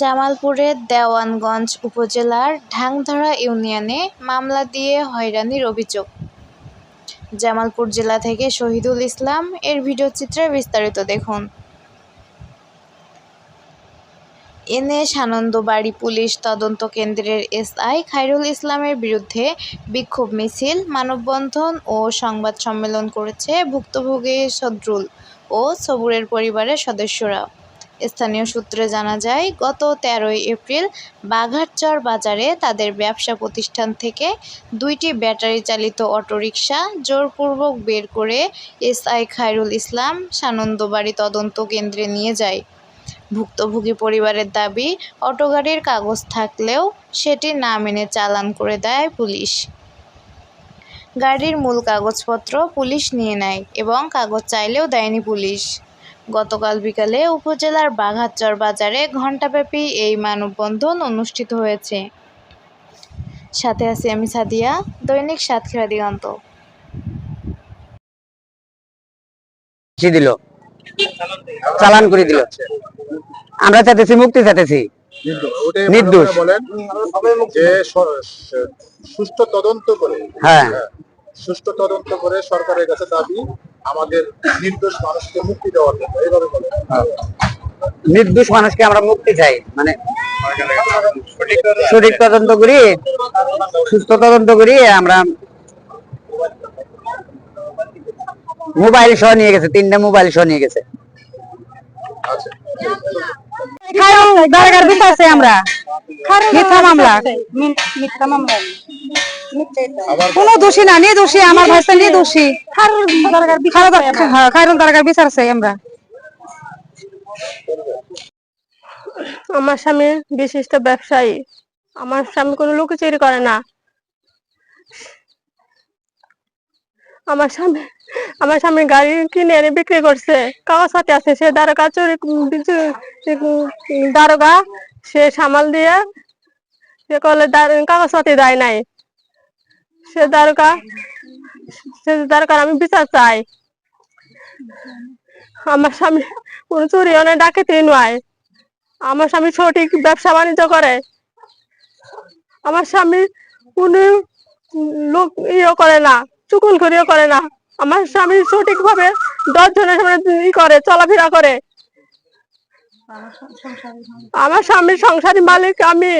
জামালপুরের দেওয়ানগঞ্জ উপজেলার ঢাংধরা ইউনিয়নে মামলা দিয়ে হয়রানির অভিযোগ। জামালপুর জেলা থেকে শহীদুল ইসলাম এর ভিডিওচিত্রে বিস্তারিত দেখুন। এনে সানন্দবাড়ি পুলিশ তদন্ত কেন্দ্রের এসআই খায়রুল ইসলামের বিরুদ্ধে বিক্ষোভ মিছিল, মানববন্ধন ও সংবাদ সম্মেলন করেছে ভুক্তভোগী সদরুল ও সবুরের পরিবারের সদস্যরা। স্থানীয় সূত্রে জানা যায়, গত তেরোই এপ্রিল বাঘারচর বাজারে তাদের ব্যবসা প্রতিষ্ঠান থেকে দুইটি ব্যাটারি চালিত অটোরিকশা জোরপূর্বক বের করে এসআই খায়রুল ইসলাম সানন্দবাড়ি তদন্ত কেন্দ্রে নিয়ে যায়। ভুক্তভোগী পরিবারের দাবি, অটো গাড়ির কাগজ থাকলেও সেটি না মেনে চালান করে দেয় পুলিশ। গাড়ির মূল কাগজপত্র পুলিশ নিয়ে নেয় এবং কাগজ চাইলেও দেয়নি পুলিশ। গতকাল বিকালে উপজেলার বাঘাচর বাজারে ঘণ্টাব্যাপী এই মানববন্ধন অনুষ্ঠিত হয়েছে। সাথে আছি আমি সাদিয়া দৈনিক সাতক্ষীরা দিগন্ত। দিল? চালান করে দিল। আমরা চাইতেছি মুক্তি চাইতেছি। নির্দোষ। যে সুষ্ঠু তদন্ত করে। হ্যাঁ। সুষ্ঠু তদন্ত করে সরকারের কাছে দাবি আমাদের নির্দোষ মানুষকে মুক্তি দেওয়ার জন্য এইভাবে বলেন নির্দোষ মানুষকে আমরা মুক্তি চাই মানে সঠিক তদন্ত করি সুস্থ তদন্ত করি আমরা মোবাইল সহ নিয়ে গেছে তিনটা মোবাইল সহ নিয়ে গেছে। আচ্ছা আমরা। মিথ্যা মামলা। কোনো দোষী না নির্দোষী আমার ভাইসা নির্দোষী খায়রুল বিচারছে আমরা। আমার। স্বামী বিশিষ্ট ব্যবসায়ী। আমার স্বামী কোনো লুকোচুরি করে না। আমার স্বামী আমার স্বামী গাড়ি কিনে এনে বিক্রি করছে। কাগজপাতি আছে সে দারোগা চুরি দারোগা সে সামাল দিয়ে সে করলে কাগজপাতি দেয় নাই। সে দারোগা সে দারোগার আমি বিচার চাই। আমার স্বামী কোনো চুরি অনেক ডাকাতি নয়। আমার স্বামী সঠিক ব্যবসা বাণিজ্য করে। আমার স্বামী কোনো লোক ইয়ে করে না চুকুন করিও করে না। আমার স্বামী সঠিক ভাবে দশ জনের সামনে ই করে চলাফেরা করে। আমার স্বামীর সংসারী মালিক আমি।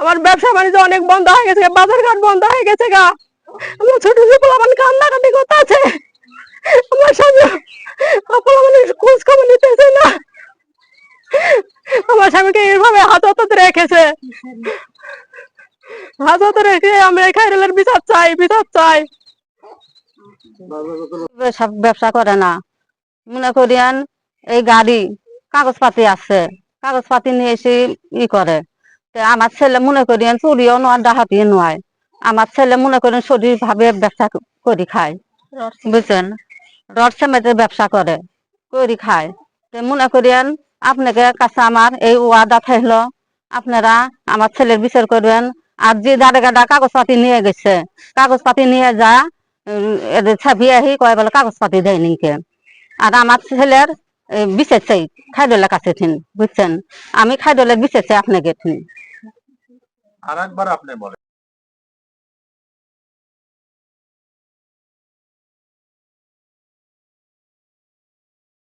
আমার ব্যবসা বাণিজ্য অনেক বন্ধ হয়ে গেছে বাজার ঘাট বন্ধ হয়ে গেছে গা। আমার ছোট ছোট আমার কান্নাকাটি করতে আছে আমার স্বামী আপনার খোঁজ খবর নিতেছে না। আমার স্বামীকে এইভাবে হাত হাততে রেখেছে। হাত হাততে রেখে আমরা খাইরেলের বিচার চাই বিচার চাই। ব্যবসা করে না। মনে করিয়ান, এই গাড়ি কাগজপাতি আছে। কাগজপাতি নিয়ে এসে ই করে। আমার ছেলে মনে করিয়ান চুরিও নয় ডাহাতিও নয় আমার ছেলে মনে করেন শরীর ভাবে ব্যবসা করি খায়, বুঝছেন? রড সেমেন্টের ব্যবসা করে, করি খায়। মনে করিয়ান আপনাকে কাছে আমার এই ওয়াদা থাকল আপনারা আমার ছেলের বিচার করবেন। আর যে দাঁড়ে গাডা কাগজপাতি নিয়ে গেছে, কাগজপাতি নিয়ে যা ছাপিয়ে আহি কয় বলে কাগজপাতি দেয়নি কে আর আমার ছেলের বিচার চাই খাইডলের কাছে থিন বুঝছেন? আমি খাইডলের বিশেষ চাই আপনাকে থিন।